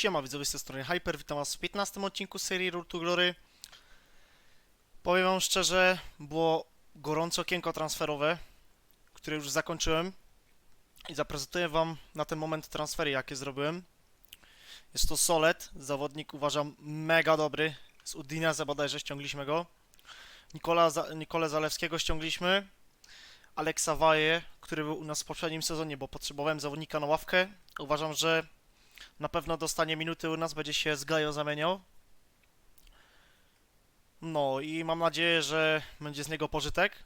Siema widzowie z tej strony Hyper, witam was w 15 odcinku serii Road to Glory. Powiem wam szczerze, było gorące okienko transferowe, które już zakończyłem i zaprezentuję wam na ten moment transfery jakie zrobiłem. Jest to Solet, zawodnik uważam mega dobry, z Udinese bodajże ściągliśmy go. Nikola Nikolę Zalewskiego ściągliśmy. Aleksa Waje, który był u nas w poprzednim sezonie, bo potrzebowałem zawodnika na ławkę. Uważam, że na pewno dostanie minuty u nas, będzie się z Gajo zamieniał. No i mam nadzieję, że będzie z niego pożytek.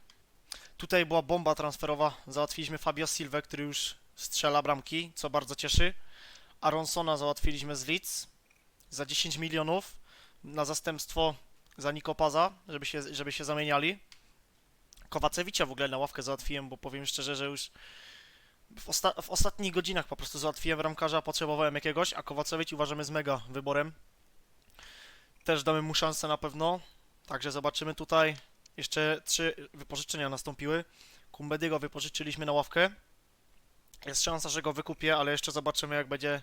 Tutaj była bomba transferowa. Załatwiliśmy Fabio Silva, który już strzela bramki, co bardzo cieszy. Aronsona załatwiliśmy z Leeds za 10 milionów na zastępstwo za Nikopaza, żeby się, żeby się zamieniali. Kowacewicza w ogóle na ławkę załatwiłem, bo powiem szczerze, że już w, osta w ostatnich godzinach po prostu załatwiłem ramkarza, potrzebowałem jakiegoś, a Kowacewicz uważamy z mega wyborem. Też damy mu szansę na pewno. Także zobaczymy tutaj. Jeszcze trzy wypożyczenia nastąpiły. Kumbedygo wypożyczyliśmy na ławkę. Jest szansa, że go wykupię, ale jeszcze zobaczymy jak będzie,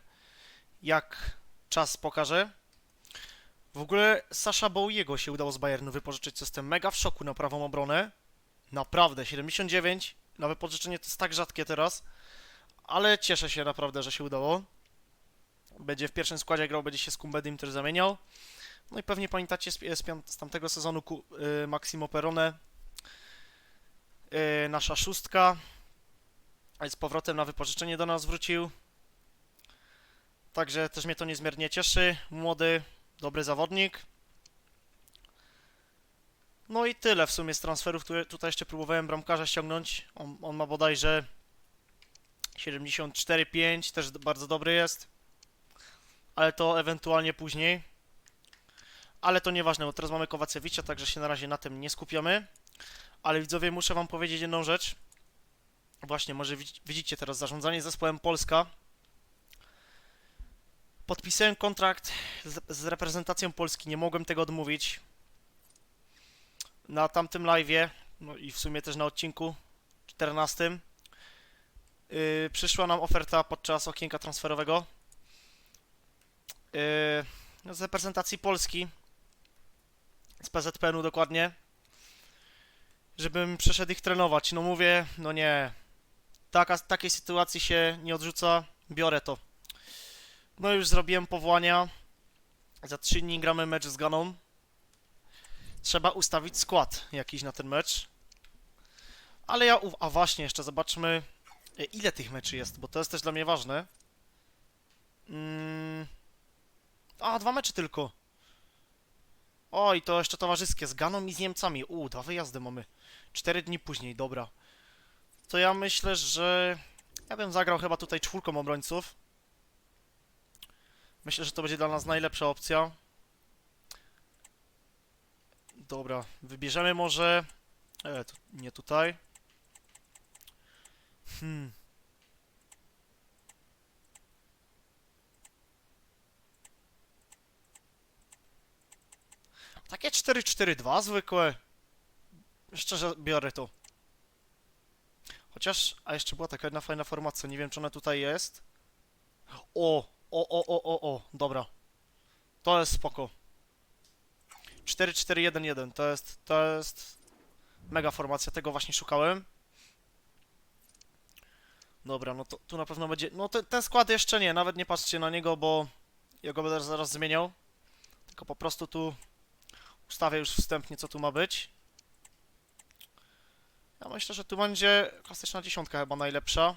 jak czas pokaże. W ogóle Sasha Bowiego się udało z Bayernu wypożyczyć, co jestem mega w szoku na prawą obronę. Naprawdę, 79 na wypożyczenie to jest tak rzadkie teraz, ale cieszę się naprawdę, że się udało. Będzie w pierwszym składzie grał, będzie się z Kumbedym też zamieniał. No i pewnie pamiętacie z, z, z tamtego sezonu ku, y, Maximo Perone, y, nasza szóstka, z powrotem na wypożyczenie do nas wrócił. Także też mnie to niezmiernie cieszy. Młody, dobry zawodnik. No i tyle w sumie z transferów. Tu, tutaj jeszcze próbowałem bramkarza ściągnąć. On, on ma bodajże 74,5, też bardzo dobry jest. Ale to ewentualnie później. Ale to nieważne, bo teraz mamy Kowacewicza, także się na razie na tym nie skupiamy. Ale widzowie, muszę wam powiedzieć jedną rzecz. Właśnie, może widz- widzicie teraz zarządzanie zespołem Polska. Podpisałem kontrakt z reprezentacją Polski, nie mogłem tego odmówić na tamtym live'ie, no i w sumie też na odcinku 14, yy, przyszła nam oferta podczas okienka transferowego yy, z reprezentacji Polski, z PZPN-u dokładnie, żebym przeszedł ich trenować. No mówię, no nie, taka, takiej sytuacji się nie odrzuca, biorę to. No już zrobiłem powołania, za 3 dni gramy mecz z Ganą, trzeba ustawić skład jakiś na ten mecz. Ale ja, a właśnie, jeszcze zobaczmy e, ile tych meczy jest, bo to jest też dla mnie ważne. Mm. A, dwa mecze tylko. Oj, to jeszcze towarzyskie, z Ganą i z Niemcami. U, dwa wyjazdy mamy. Cztery dni później, dobra. To ja myślę, że ja bym zagrał chyba tutaj czwórką obrońców. Myślę, że to będzie dla nas najlepsza opcja. Dobra, wybierzemy może... E, tu, nie tutaj. Hmm. Takie 4-4-2 zwykłe. Szczerze biorę to. Chociaż, a jeszcze była taka jedna fajna formacja, nie wiem czy ona tutaj jest. O, o, o, o, o, o, dobra. To jest spoko. 4-4-1-1 to jest, to jest mega formacja, tego właśnie szukałem. Dobra, no to tu na pewno będzie, no te, ten skład jeszcze nie, nawet nie patrzcie na niego, bo ja go będę zaraz zmieniał. Tylko po prostu tu ustawię już wstępnie, co tu ma być. Ja myślę, że tu będzie klasyczna dziesiątka chyba najlepsza.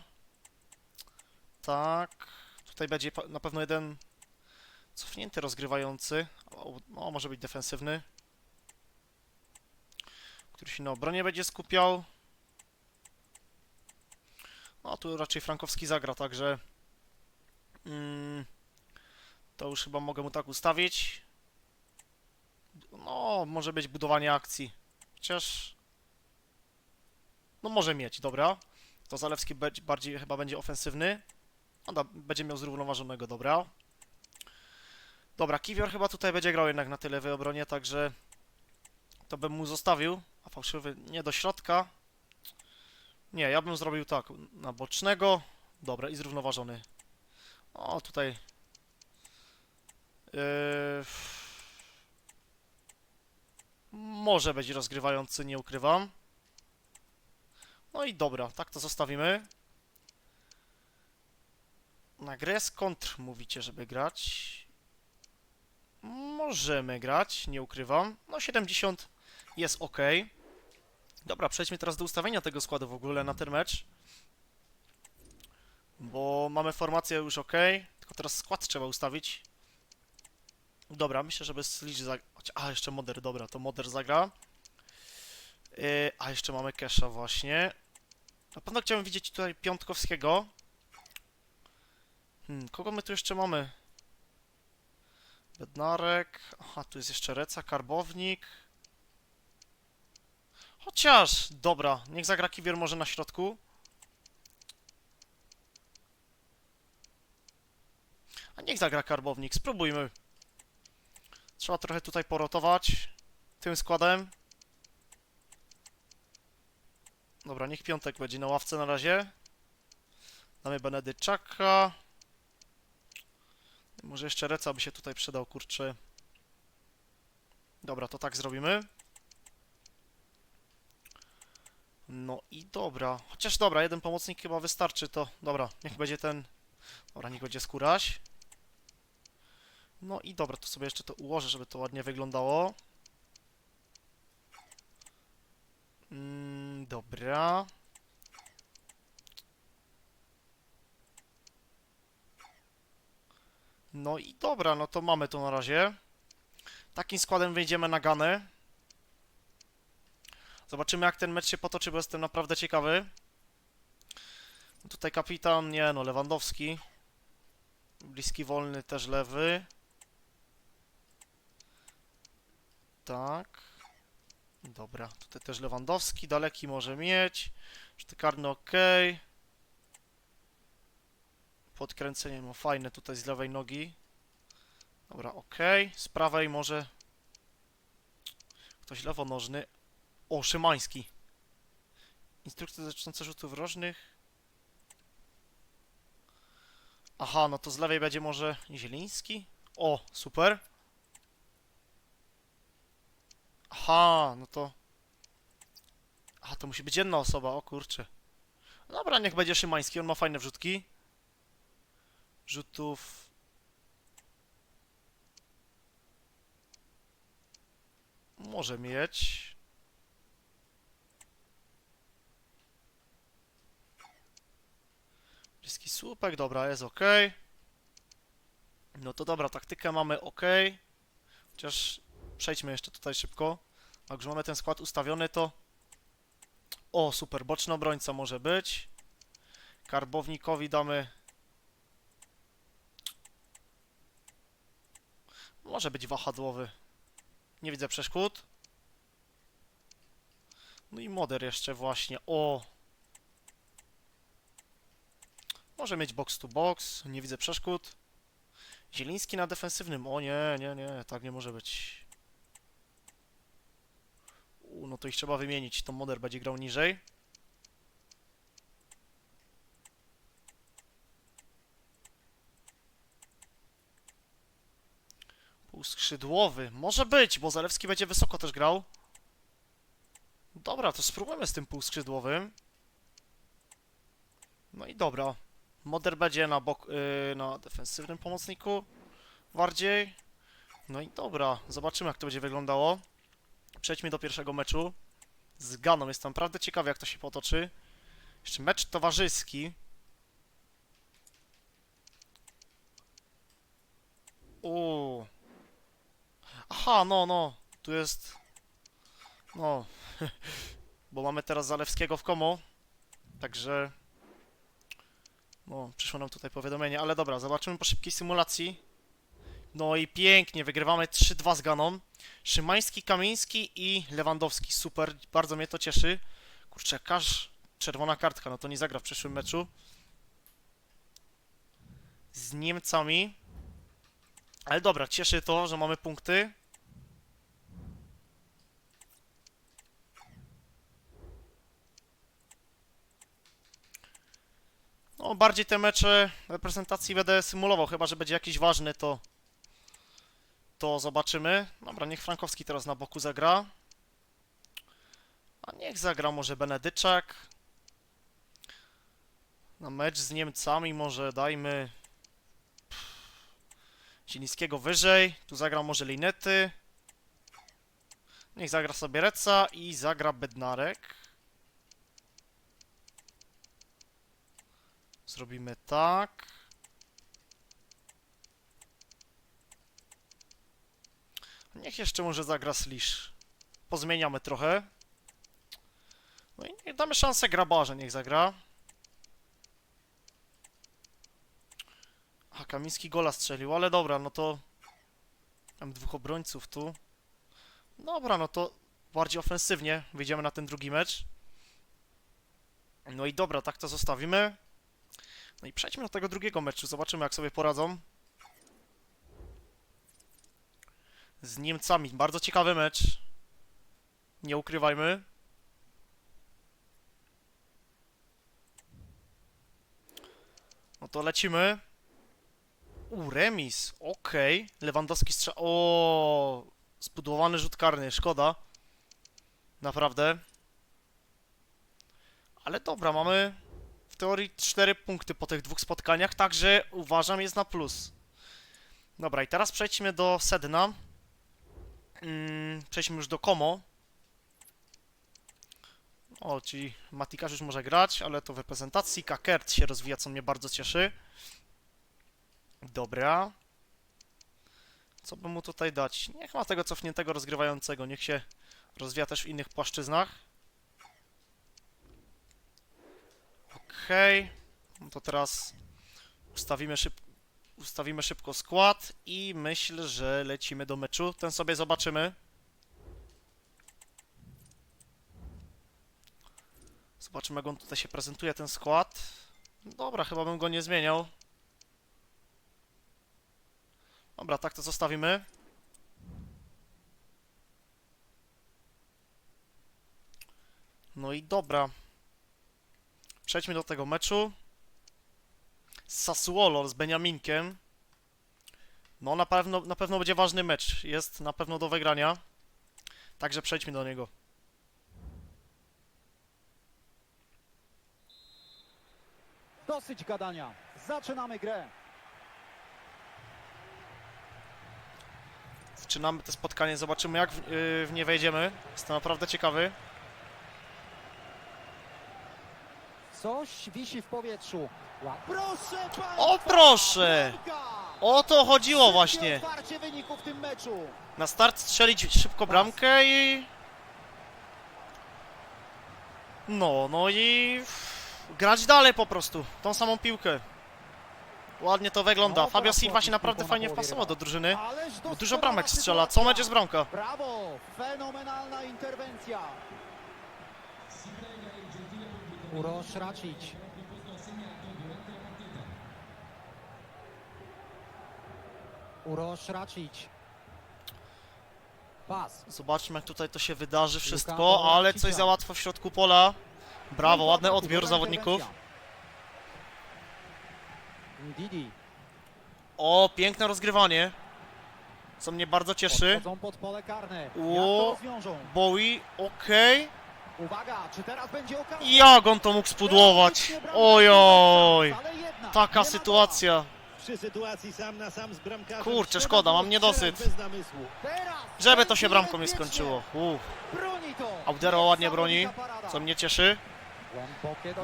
Tak, tutaj będzie na pewno jeden cofnięty rozgrywający. No, może być defensywny. Który się na obronie będzie skupiał. No, tu raczej Frankowski zagra, także... Mm, to już chyba mogę mu tak ustawić. No, może być budowanie akcji. Chociaż... No, może mieć, dobra. To Zalewski bardziej chyba będzie ofensywny. No, da, będzie miał zrównoważonego, dobra. Dobra, Kiwior chyba tutaj będzie grał jednak na tyle w obronie, także to bym mu zostawił, a fałszywy nie do środka. Nie, ja bym zrobił tak, na bocznego, dobra i zrównoważony. O, tutaj Yy... Może być rozgrywający, nie ukrywam. No i dobra, tak to zostawimy. Na grę kontr mówicie, żeby grać. Możemy grać, nie ukrywam. No 70 jest ok. Dobra, przejdźmy teraz do ustawienia tego składu w ogóle na ten mecz. Bo mamy formację już ok, tylko teraz skład trzeba ustawić. Dobra, myślę, żeby Slicz zagrał. A, jeszcze Moder, dobra, to Moder zagra. Yy, a, jeszcze mamy Kesha właśnie. Na pewno chciałbym widzieć tutaj Piątkowskiego. Hmm, kogo my tu jeszcze mamy? Bednarek. Aha, tu jest jeszcze Reca, Karbownik. Chociaż, dobra, niech zagra Kiwier może na środku. A niech zagra Karbownik, spróbujmy. Trzeba trochę tutaj porotować tym składem. Dobra, niech Piątek będzie na ławce na razie. Damy Benedyczaka. Może jeszcze Reca by się tutaj przydał, kurczę. Dobra, to tak zrobimy. No i dobra. Chociaż dobra, jeden pomocnik chyba wystarczy, to dobra, niech będzie ten... Dobra, niech będzie skóraś. No i dobra, to sobie jeszcze to ułożę, żeby to ładnie wyglądało. Mm, dobra. No i dobra, no to mamy to na razie. Takim składem wyjdziemy na Ganę. Zobaczymy jak ten mecz się potoczy, bo jestem naprawdę ciekawy. Tutaj kapitan, nie no, Lewandowski. Bliski wolny też lewy. Tak. Dobra, tutaj też Lewandowski, daleki może mieć. Rzuty karne ok. Podkręcenie ma fajne tutaj z lewej nogi. Dobra, ok. Z prawej może ktoś lewonożny. O, Szymański. Instrukcja dotycząca rzutów rożnych. Aha, no to z lewej będzie może Zieliński. O, super. Aha, no to... Aha, to musi być jedna osoba, o kurczę. Dobra, niech będzie Szymański, on ma fajne wrzutki. Rzutów... Może mieć. Bliski słupek, dobra, jest ok. No to dobra, taktykę mamy ok. Chociaż przejdźmy jeszcze tutaj szybko. Jak już mamy ten skład ustawiony, to... O, super, boczny obrońca może być. Karbownikowi damy... Może być wahadłowy. Nie widzę przeszkód. No i moder jeszcze właśnie. O! Może mieć box to box. Nie widzę przeszkód. Zieliński na defensywnym. O nie, nie, nie. Tak nie może być. U, no to ich trzeba wymienić. To moder będzie grał niżej. Półskrzydłowy. Może być, bo Zalewski będzie wysoko też grał. Dobra, to spróbujemy z tym półskrzydłowym. No i dobra. Moder będzie na bok, yy, na defensywnym pomocniku bardziej. No i dobra, zobaczymy jak to będzie wyglądało. Przejdźmy do pierwszego meczu z Ganą. Jestem naprawdę ciekawy jak to się potoczy. Jeszcze mecz towarzyski. Uuu. Aha, no, no. Tu jest... No. Bo mamy teraz Zalewskiego w komo. Także... No, przyszło nam tutaj powiadomienie, ale dobra, zobaczymy po szybkiej symulacji. No i pięknie, wygrywamy 3-2 z Ganą. Szymański, Kamiński i Lewandowski, super, bardzo mnie to cieszy. Kurczę, każ czerwona kartka, no to nie zagra w przyszłym meczu. Z Niemcami. Ale dobra, cieszy to, że mamy punkty. No, bardziej te mecze reprezentacji będę symulował, chyba że będzie jakiś ważny, to to zobaczymy. Dobra, niech Frankowski teraz na boku zagra. A niech zagra może Benedyczak. Na mecz z Niemcami może dajmy Zielińskiego wyżej. Tu zagra może Linety. Niech zagra sobie Reca i zagra Bednarek. Zrobimy tak. Niech jeszcze może zagra Slish. Pozmieniamy trochę. No i damy szansę Grabarze, niech zagra. A Kamiński gola strzelił, ale dobra, no to... Mam dwóch obrońców tu. Dobra, no to bardziej ofensywnie wyjdziemy na ten drugi mecz. No i dobra, tak to zostawimy. No i przejdźmy do tego drugiego meczu, zobaczymy jak sobie poradzą. Z Niemcami, bardzo ciekawy mecz. Nie ukrywajmy. No to lecimy. U, remis, okej. Lewandowski strzał. O, zbudowany rzut karny, szkoda. Naprawdę. Ale dobra, mamy w teorii 4 punkty po tych dwóch spotkaniach, także uważam jest na plus. Dobra, i teraz przejdźmy do sedna. Mm, przejdźmy już do Komo. O, czyli Matikarz już może grać, ale to w reprezentacji. Kakert się rozwija, co mnie bardzo cieszy. Dobra. Co by mu tutaj dać? Niech ma tego cofniętego rozgrywającego, niech się rozwija też w innych płaszczyznach. Okej. No to teraz ustawimy, szyb... ustawimy szybko skład i myślę, że lecimy do meczu. Ten sobie zobaczymy. Zobaczymy, jak on tutaj się prezentuje, ten skład. Dobra, chyba bym go nie zmieniał. Dobra, tak to zostawimy. No i dobra. Przejdźmy do tego meczu. Sassuolo z Beniaminkiem. No na pewno, na pewno będzie ważny mecz. Jest na pewno do wygrania. Także przejdźmy do niego. Dosyć gadania. Zaczynamy grę. Zaczynamy to spotkanie, zobaczymy jak w, yy, w nie wejdziemy. Jestem naprawdę ciekawy. Coś wisi w powietrzu. Ła- Proszę! O proszę! O to chodziło właśnie. otwarcie wyniku w tym meczu. Na start strzelić szybko bramkę i... No, no i... Grać dalej po prostu. Tą samą piłkę. Ładnie to wygląda. No, Fabio Silva się naprawdę fajnie wpasował do drużyny. Bo dużo bramek strzela. Co mecz jest bramka. Brawo! Fenomenalna interwencja. Urosz Racic. Pas. Zobaczmy jak tutaj to się wydarzy wszystko, ale coś za łatwo w środku pola. Brawo, ładny odbiór zawodników. Didi. O, piękne rozgrywanie. Co mnie bardzo cieszy. Podchodzą pod pole karne. O. Bowie, okej. Uwaga, czy teraz będzie okazja? Jak on to mógł spudłować? Ojoj. Taka sytuacja. Przy sytuacji sam na sam z bramkarzem. Kurczę, szkoda, mam niedosyt. Żeby to się bramką nie skończyło. Uff. Audero ładnie broni, co mnie cieszy.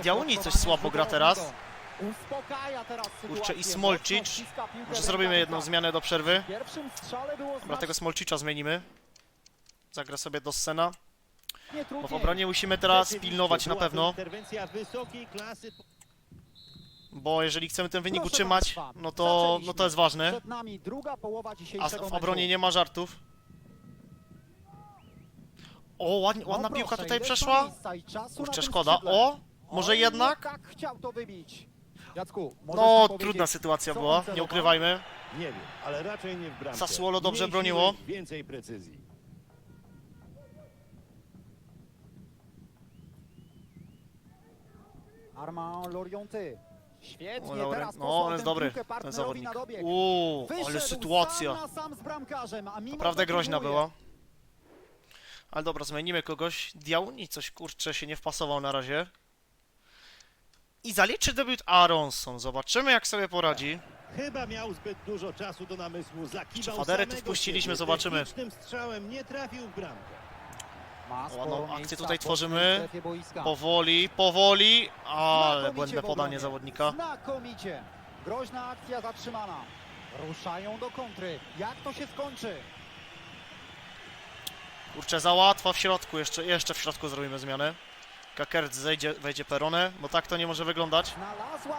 Diauni coś słabo gra teraz. Uspokaja teraz sytuację. i Smolcic. Może zrobimy jedną zmianę do przerwy. Dobra, tego Smolcicza zmienimy. Zagra sobie do scena. znacznie Bo w obronie musimy teraz pilnować na pewno. Bo jeżeli chcemy ten wynik utrzymać, no to, no to jest ważne. A w obronie nie ma żartów. O, ładnie, ładna No piłka proszę, tutaj przeszła. Kurczę, szkoda. O, może jednak? Tak chciał to wybić. Jacku, możesz No, powiedzieć, trudna sytuacja co była, celował? nie ukrywajmy. Nie wiem, ale raczej nie w bramce. Sassuolo dobrze Mniej broniło. siły, Więcej precyzji. Armand Lorienty. Świetnie, O, dobry. teraz No, on jest dobry, ten zawodnik. Uuu, ale sytuacja. Sam na sam z bramkarzem, a mimo Naprawdę groźna była. Ale dobra, zmienimy kogoś. Diauni coś kurczę się nie wpasował na razie. I zaliczy debiut Aronson. Zobaczymy jak sobie poradzi. Chyba miał zbyt dużo czasu do namysłu. Zakiwał Fadery tu wpuściliśmy, zobaczymy. Strzałem nie trafił w bramkę. Ładną sporo akcję tutaj tworzymy. Powoli, powoli, ale błędne podanie zawodnika. Znakomicie. Groźna akcja zatrzymana. Ruszają do kontry. Jak to się skończy? Kurczę, za łatwo w środku, jeszcze, jeszcze w środku zrobimy zmianę. Kakert zejdzie, wejdzie peronę, bo tak to nie może wyglądać.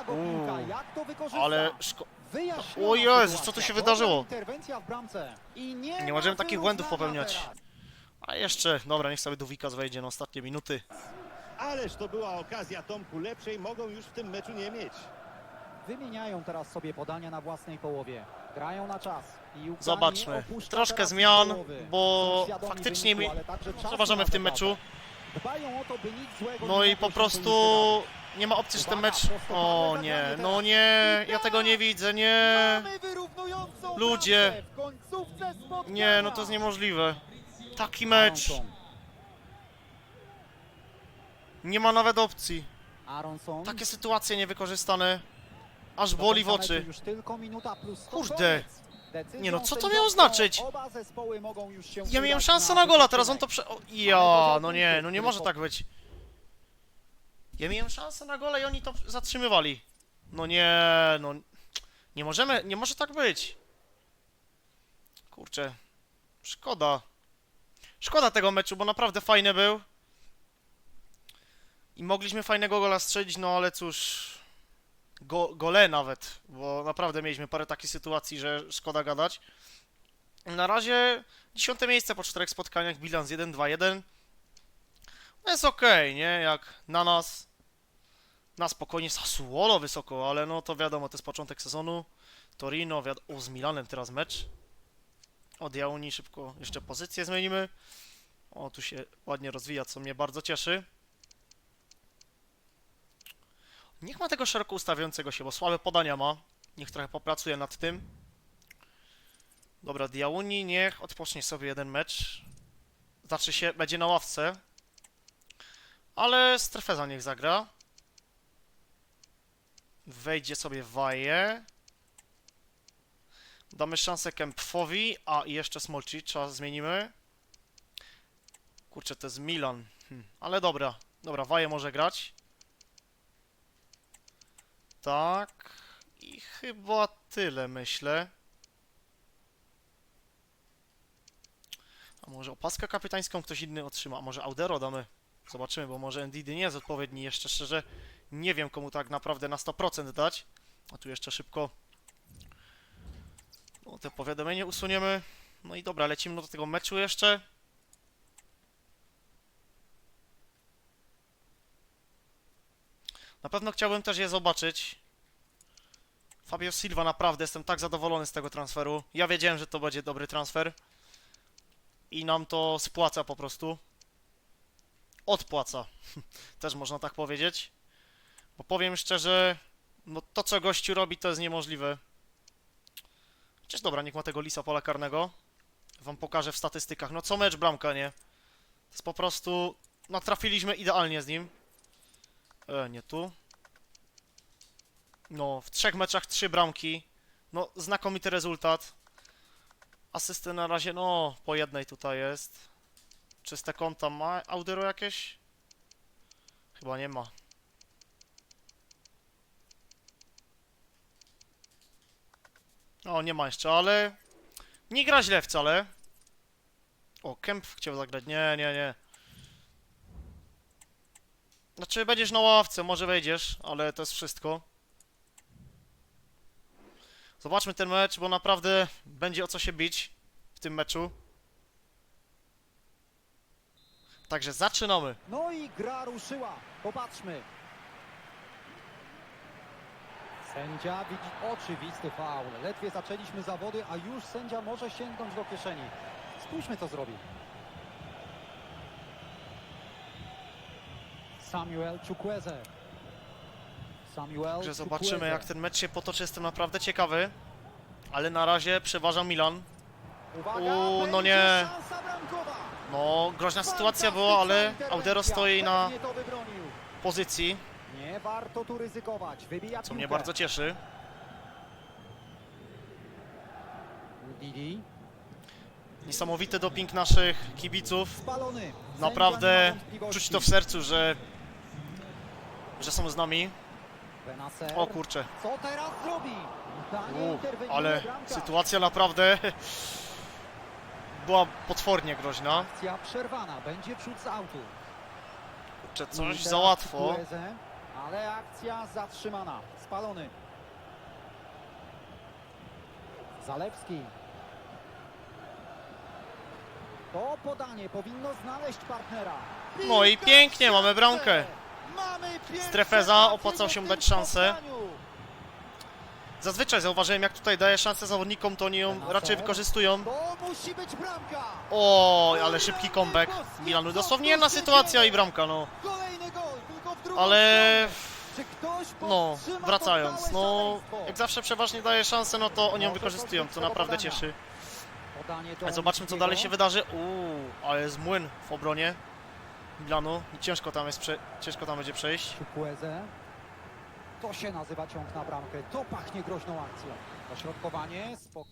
Uuu. Ale szko... O Jezus, co tu się wydarzyło? nie, możemy takich błędów popełniać. A jeszcze, dobra, niech sobie Duwikas wejdzie na ostatnie minuty. Ależ to była okazja Tomku. Lepszej mogą już w tym meczu nie mieć. Wymieniają teraz sobie podania na własnej połowie. Grają na czas. Zobaczmy. Troszkę zmian, bo faktycznie wyniku, mi zauważamy w tym meczu. Dbają o to, by nic złego No i po prostu nie ma opcji, że ten mecz... O nie, no nie, ja tego nie widzę, nie. Ludzie. Nie, no to jest niemożliwe. Taki mecz. Nie ma nawet opcji. Aronson. Takie sytuacje niewykorzystane. Aż boli w oczy. meczu Już tylko minuta plus sto Kurde. Nie no, co to miało znaczyć? Ja miałem szansę na gola, teraz on to prze... O, ja, no nie, no nie może tak być. Ja miałem szansę na gole i oni to zatrzymywali. No nie, no... Nie możemy, nie może tak być. Kurczę. Szkoda. Szkoda tego meczu, bo naprawdę fajny był. I mogliśmy fajnego gola strzelić, no ale cóż... Go, gole nawet, bo naprawdę mieliśmy parę takich sytuacji, że szkoda gadać. Na razie dziesiąte miejsce po czterech spotkaniach, bilans 1-2-1. No jest okej, nie? Jak na nas. Na spokojnie Sassuolo wysoko, ale no to wiadomo, to jest początek sezonu. Torino, wiad- o, z Milanem teraz mecz. Od Jauni szybko jeszcze pozycję zmienimy. O, tu się ładnie rozwija, co mnie bardzo cieszy. Niech ma tego szeroko ustawiającego się, bo słabe podania ma. Niech trochę popracuje nad tym. Dobra, Diauni niech odpocznie sobie jeden mecz. Znaczy się, będzie na ławce. Ale Strefeza niech zagra. Wejdzie sobie Waje. Damy szansę Kempfowi, a i jeszcze Smolcicza zmienimy. Kurczę, to jest Milan. Hm. Ale dobra, dobra, Waje może grać. Tak. I chyba tyle, myślę. A może opaskę kapitańską ktoś inny otrzyma? A może Audero damy? Zobaczymy, bo może Ndidy nie jest odpowiedni. Jeszcze szczerze nie wiem, komu tak naprawdę na 100% dać. A tu jeszcze szybko no, te powiadomienie usuniemy. No i dobra, lecimy do tego meczu jeszcze. Na pewno chciałbym też je zobaczyć. Fabio Silva, naprawdę jestem tak zadowolony z tego transferu. Ja wiedziałem, że to będzie dobry transfer. I nam to spłaca po prostu. Odpłaca. Też można tak powiedzieć. Bo powiem szczerze, no to co gościu robi to jest niemożliwe. Chociaż dobra, niech ma tego lisa pola karnego. Wam pokażę w statystykach. No co mecz bramka, nie? To jest po prostu... No trafiliśmy idealnie z nim. E, nie tu. No, w trzech meczach trzy bramki. No, znakomity rezultat. Asysty na razie, no, po jednej tutaj jest. Czyste konta ma Audero jakieś? Chyba nie ma. O, nie ma jeszcze, ale... Nie gra źle wcale. O, Kemp chciał zagrać. Nie, nie, nie. Znaczy, będziesz na ławce, może wejdziesz, ale to jest wszystko. Zobaczmy ten mecz, bo naprawdę będzie o co się bić w tym meczu. Także zaczynamy. No i gra ruszyła. Popatrzmy. Sędzia widzi oczywisty faul. Ledwie zaczęliśmy zawody, a już sędzia może sięgnąć do kieszeni. Spójrzmy, co zrobi. Samuel Chukwueze. Samuel Także zobaczymy jak ten mecz się potoczy, jestem naprawdę ciekawy. Ale na razie przeważa Milan. Uwaga, U, no nie. No, groźna sytuacja była, ale Audero stoi na pozycji, Nie warto tu ryzykować. Wybija co mnie bardzo cieszy. Niesamowity doping naszych kibiców. Naprawdę czuć to w sercu, że, że są z nami. O kurczę, Co teraz zrobi? U, ale sytuacja naprawdę była potwornie groźna. Akcja przerwana. Będzie przód z autu. Kurczę, coś za łatwo. Ale akcja zatrzymana. Spalony. Zalewski. To podanie powinno znaleźć partnera. No i pięknie, mamy bramkę. Strefeza, opłacał się dać szansę. Zazwyczaj zauważyłem, jak tutaj daje szansę zawodnikom, to oni ją raczej wykorzystują. O, ale szybki comeback Milanu. Dosłownie jedna sytuacja i bramka, no. Ale no, wracając, no jak zawsze przeważnie daje szansę, no to oni ją wykorzystują, co naprawdę cieszy. Zobaczmy co dalej się wydarzy. Uuu, ale jest młyn w obronie Milanu i ciężko tam jest, prze... ciężko tam będzie przejść. Chukwueze. To się nazywa ciąg na bramkę. To pachnie groźną akcją. Dośrodkowanie, spok...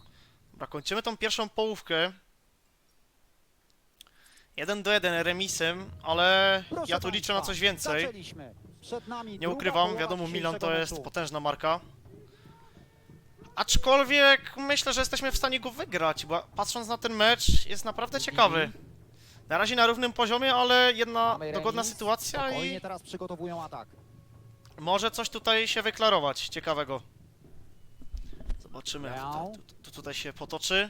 Dobra, kończymy tą pierwszą połówkę. Jeden do jeden remisem, ale Proszę ja tu liczę na państwa, coś więcej. Zaczęliśmy. Przed nami Nie druga ukrywam, połowa wiadomo, Milan to dzisiejszego jest meczu. potężna marka. Aczkolwiek myślę, że jesteśmy w stanie go wygrać, bo patrząc na ten mecz jest naprawdę ciekawy. Na razie na równym poziomie, ale jedna Mamy dogodna remis. sytuacja Spokojnie i teraz przygotowują atak. może coś tutaj się wyklarować ciekawego. Zobaczymy, jak tutaj, tu, tu, tutaj się potoczy.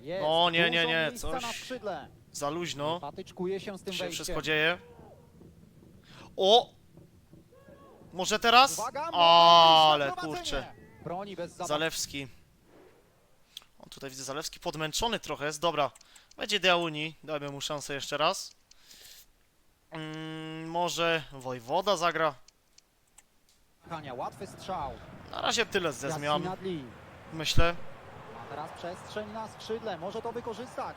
Jest No, nie, nie, dużo nie, miejsca coś- na skrzydle. Za luźno Patyczkuje się z tym się wejściem. wszystko dzieje. O! Może teraz? Uwaga, Ale kurczę. prowadzenie. Broni bez zabawy. Zalewski. On tutaj widzę Zalewski podmęczony trochę jest. Dobra. Będzie Deauni. Dajmy mu szansę jeszcze raz. Mm, może Wojwoda zagra. Hania, łatwy strzał. Na razie tyle ze zmian. Nadli. Myślę. Ma teraz przestrzeń na skrzydle. Może to wykorzystać.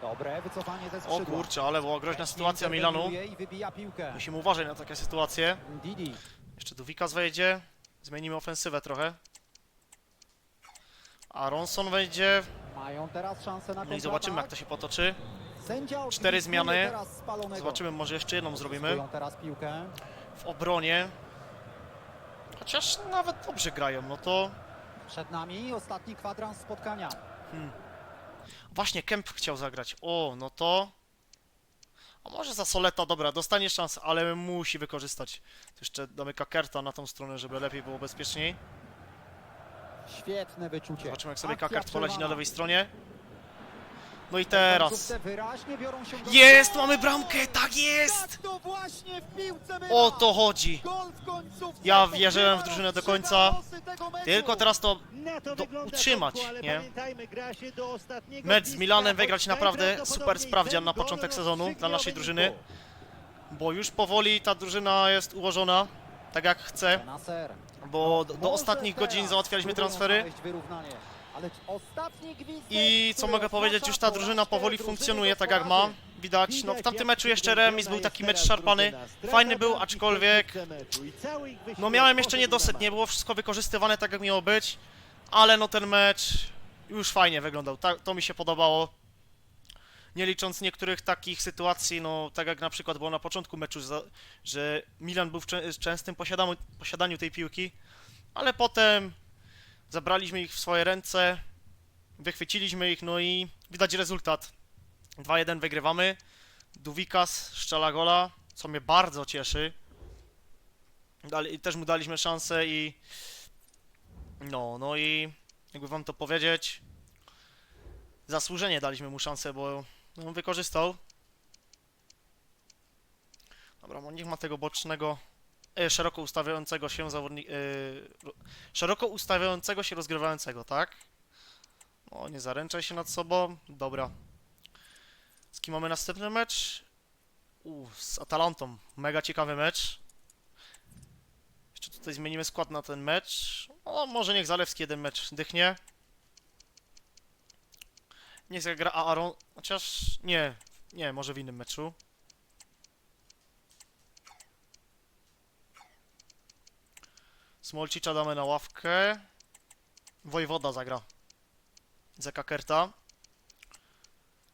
Dobre wycofanie ze O skrzydła. kurczę, ale była groźna sytuacja Milanu. Interweniuje I wybija piłkę. Musimy uważać na takie sytuacje. Didi. Jeszcze tu Wikas wejdzie. Zmienimy ofensywę trochę. Aronson wejdzie. Mają teraz szansę na No i zobaczymy jak to się potoczy. Sędzia cztery zmiany. Zobaczymy, może jeszcze jedną zrobimy. Teraz piłkę. W obronie. Chociaż nawet dobrze grają, no to... Przed nami ostatni kwadrans spotkania. Właśnie Kemp chciał zagrać. O, no to... A może za Soleta, dobra, dostanie szansę, ale musi wykorzystać. To jeszcze damy Kakerta na tą stronę, żeby lepiej było bezpieczniej. Świetne wyczucie. Zobaczymy jak sobie Kakert poleci na lewej stronie. No i teraz. Jest! Mamy bramkę! Tak jest! Tak. O to chodzi! Ja wierzyłem w drużynę do końca. Tylko teraz to Do- utrzymać, nie? mecz z Milanem wygrać naprawdę super sprawdzian na początek sezonu dla naszej drużyny. bo już powoli ta drużyna jest ułożona tak jak chce, bo do, ostatnich godzin załatwialiśmy transfery i co mogę powiedzieć, już ta drużyna powoli funkcjonuje tak jak ma. Widać, no w tamtym meczu jeszcze remis był taki mecz szarpany. Fajny był, aczkolwiek no miałem jeszcze nie poszedł na dosyć, mark. nie było wszystko wykorzystywane tak jak miało być, ale no ten mecz już fajnie wyglądał, tak, to mi się podobało. Nie licząc niektórych takich sytuacji, no tak jak na przykład było na początku meczu, że Milan był w czę- częstym posiadaniu, tej piłki, ale potem zabraliśmy ich w swoje ręce, wychwyciliśmy ich, no i widać rezultat. 2-1 wygrywamy. Duwikas szczela gola, co mnie bardzo cieszy. Dali, też mu daliśmy szansę i no, no i jakby wam to powiedzieć, zasłużenie daliśmy mu szansę, bo no, wykorzystał. Dobra, no niech ma tego bocznego, e, szeroko ustawiającego się zawodnika, e, ro- szeroko ustawiającego się rozgrywającego, tak? O, nie zaręczaj się nad sobą, dobra. Z kim mamy następny mecz? U, z Atalantą, mega ciekawy mecz. Jeszcze tutaj zmienimy skład na ten mecz. O, może niech Zalewski jeden mecz dychnie. Niech zagra Aaron, chociaż nie, nie, może w innym meczu. Smolcicza damy na ławkę. Wojwoda zagra. Zeka Kerta.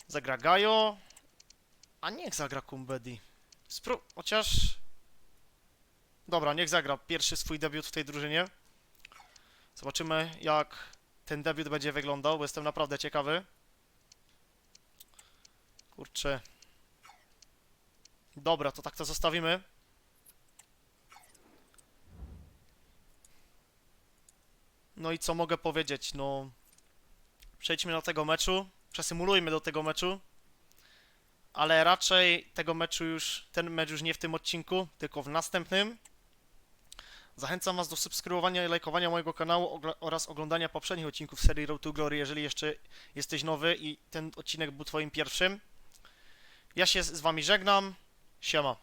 Zagra Gajo. A niech zagra Kumbedi. Spró... Chociaż... Dobra, niech zagra pierwszy swój debiut w tej drużynie. Zobaczymy jak ten debiut będzie wyglądał, bo jestem naprawdę ciekawy. Kurczę. Dobra, to tak to zostawimy. No i co mogę powiedzieć? No. Przejdźmy do tego meczu. Przesymulujmy do tego meczu. Ale raczej tego meczu już, ten mecz już nie w tym odcinku, tylko w następnym. Zachęcam Was do subskrybowania i lajkowania mojego kanału oraz oglądania poprzednich odcinków serii Road to Glory, jeżeli jeszcze jesteś nowy i ten odcinek był Twoim pierwszym. Ja się z Wami żegnam. Siema.